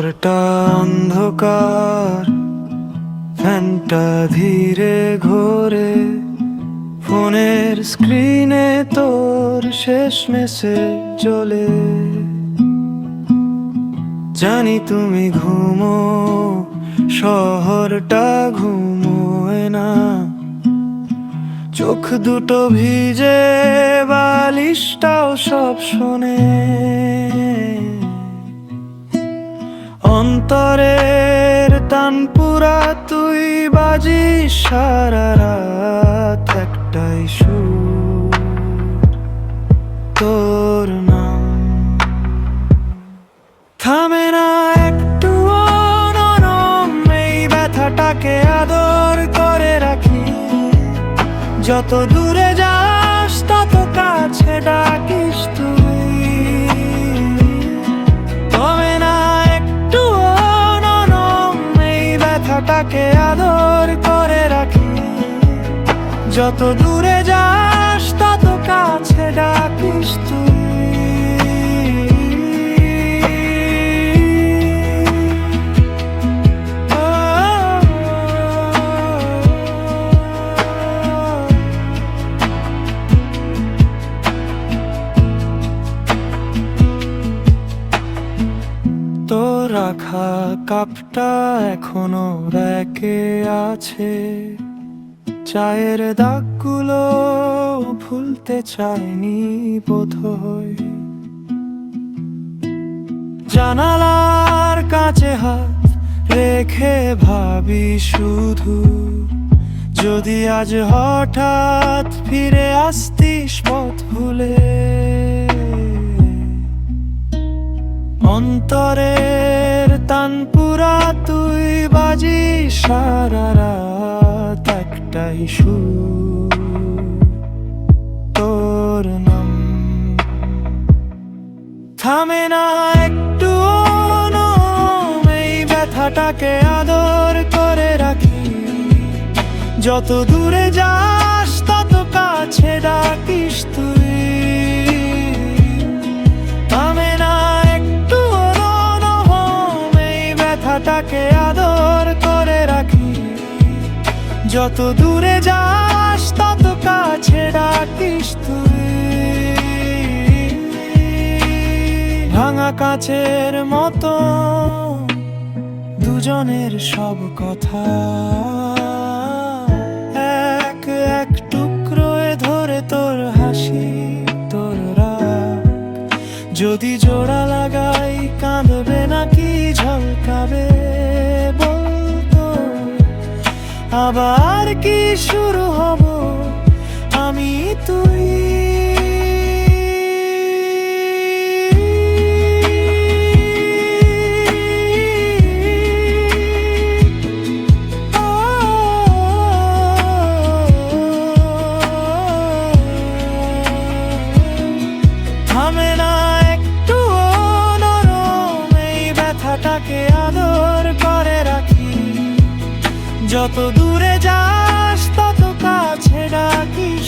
ঘরটা অন্ধকার, ফ্যানটা ধীরে ঘোরে, ফোনের স্ক্রিনে তোর শেষ মেসেজ জ্বলে জানি তুমি ঘুমো, শহরটা ঘুমোয় না। চোখ দুটো ভিজে, বালিশটাও সব শোনে। অন্তরের টান পুরা তুই বাজি সারা রাত একটাই সুর। তোর নাম। থামে না একটু এই ব্যথাটাকে আদর করে রাখি। যত দূরে যাস, তত কাছে ডাকিস তুই। যত দূরে যাস তত কাছে ডাকিস রাখা কাপটা এখনও রেখে আছে। চায়ের দাগগুলো ভুলতে চাইনি বোধহয়। জানালার কাছে হাত রেখে ভাবি শুধু, যদি আজ হঠাৎ ফিরে আসতিস পথ ভুলে। অন্তরের তানপুরা তুই বাজি সারা একটাই তোর নাম থামে না একটু এই ব্যথাটাকে আদর করে রাখি। যত দূরে যাস, তত কাছে ডাকিস তুই। থামে না একটু এই ব্যথাটাকে যত দূরে যাস, তত কাছে ডাকিস তুই। ভাঙা কাছের মতো দুজনের সব কথা। এক এক টুকরোয় ধরে তোর হাসি, তোর রাগ। যদি জোড়া লাগাই, কাঁদবে নাকি ঝলকাবে? আবার কি শুরু হব? যত দূরে যাস তত কাছে ডাকিস